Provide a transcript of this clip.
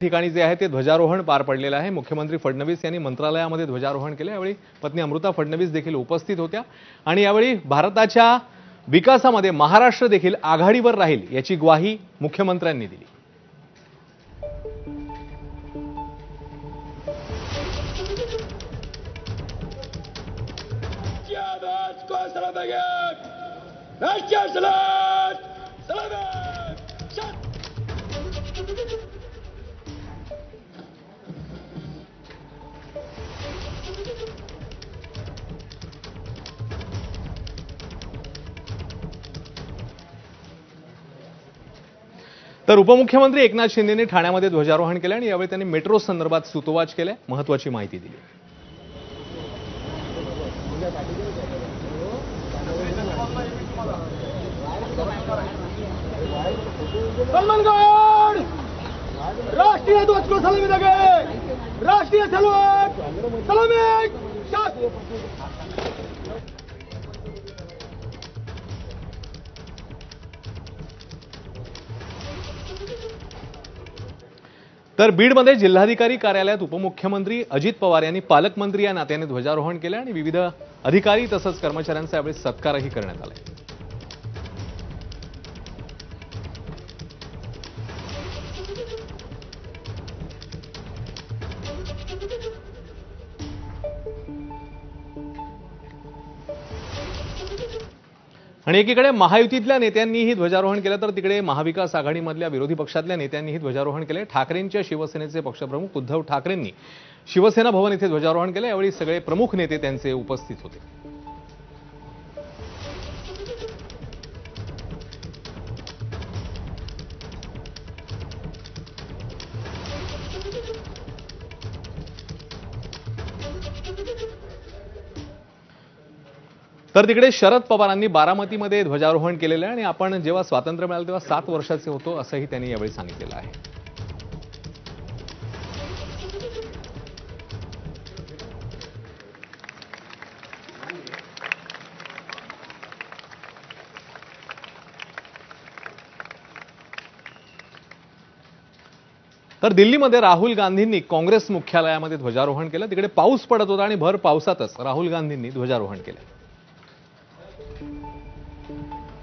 ठिकाणी जे आहे ते ध्वजारोहण पार पडलेलं आहे. मुख्यमंत्री फडणवीस यांनी मंत्रालयामध्ये ध्वजारोहण केलं. यावेळी पत्नी अमृता फडणवीस देखील उपस्थित होत्या. आणि यावेळी भारताच्या विकासामध्ये महाराष्ट्र देखील आघाडीवर राहील याची ग्वाही मुख्यमंत्र्यांनी दिली. Siadas तर उपमुख्यमंत्री एकनाथ शिंदेंनी ठाण्यामध्ये ध्वजारोहण केलं आणि यावेळी त्यांनी मेट्रो संदर्भात सुतोवाच केले महत्वाची माहिती दिली. सलमानगड राष्ट्रीय ध्वज को सलामी लगे राष्ट्रीय सलवार सलामी। तर बीडमध्ये जिल्हाधिकारी कार्यालयात उपमुख्यमंत्री अजित पवार यांनी पालकमंत्री या नात्याने ध्वजारोहण केलं आणि विविध अधिकारी तसंच कर्मचाऱ्यांचा यावेळी सत्कारही करण्यात आलाय आणि एकीकडे महायुतीतल्या नेत्यांनीही ध्वजारोहण केलं तर तिकडे महाविकास आघाडीमधल्या विरोधी पक्षातल्या नेत्यांनीही ध्वजारोहण केले. ठाकरेंच्या शिवसेनेचे पक्षप्रमुख उद्धव ठाकरेंनी शिवसेना भवन इथे ध्वजारोहण केलं. यावेळी सगळे प्रमुख नेते त्यांचे उपस्थित होते. तर तिकडे शरद पवारांनी बारामतीमध्ये ध्वजारोहण केलेलं आहे आणि आपण जेव्हा स्वातंत्र्य मिळालं तेव्हा सात वर्षाचे होतो असंही त्यांनी यावेळी सांगितलेलं आहे. तर दिल्लीमध्ये राहुल गांधींनी काँग्रेस मुख्यालयामध्ये ध्वजारोहण केलं. तिकडे पाऊस पडत होता आणि भर पावसातच राहुल गांधींनी ध्वजारोहण केलं. うん。